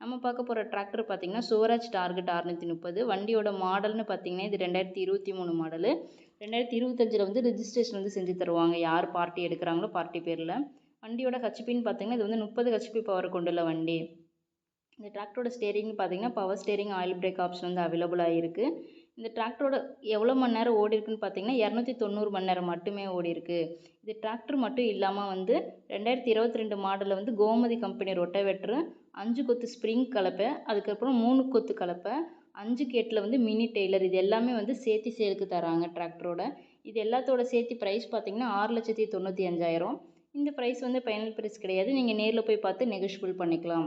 நம்ம பார்க்க போகிற டிராக்டர் பார்த்தீங்கன்னா சுவராஜ் டார்கெட் அறுநூற்றி முப்பது வண்டியோட மாடல்னு பார்த்தீங்கன்னா இது ரெண்டாயிரத்தி இருபத்தி மூணு மாடலு ரெண்டாயிரத்தி இருபத்தஞ்சில் வந்து ரிஜிஸ்ட்ரேஷன் வந்து செஞ்சு தருவாங்க. யார் பார்ட்டி எடுக்கிறாங்களோ பார்ட்டி பேரில். வண்டியோட ஹச்பின்னு பார்த்திங்கன்னா இது வந்து முப்பது ஹெச்பி பவர் கொண்டுள்ள வண்டி. இந்த டிராக்டரோட ஸ்டேரிங் பார்த்தீங்கன்னா power steering oil brake option வந்து அவைலபிளாக இருக்குது இந்த டிராக்டரோட எவ்வளோ மணி நேரம் ஓடிருக்குன்னு பார்த்தீங்கன்னா இரநூத்தி தொண்ணூறு மணி நேரம் மட்டுமே ஓடிருக்கு இது டிராக்டர் மட்டும் இல்லாமல் வந்து ரெண்டாயிரத்தி இருபத்தி ரெண்டு மாடலில் வந்து கோமதி கம்பெனி ரொட்டவேட்ரு அஞ்சு கொத்து ஸ்ப்ரிங் கலப்பை அதுக்கப்புறம் மூணு கொத்து கலப்பை அஞ்சு கேட்டில் வந்து மினி டெய்லர் இது எல்லாமே வந்து சேர்த்து சேலுக்கு தராங்க டிராக்டரோட. இது எல்லாத்தோட சேர்த்து ப்ரைஸ் பார்த்தீங்கன்னா ஆறு லட்சத்தி தொண்ணூற்றி அஞ்சாயிரம். இந்த ப்ரைஸ் வந்து ஃபைனல் ப்ரைஸ் கிடையாது. நீங்கள் நேரில் போய் பார்த்து நெகோஷியபிள் பண்ணிக்கலாம்.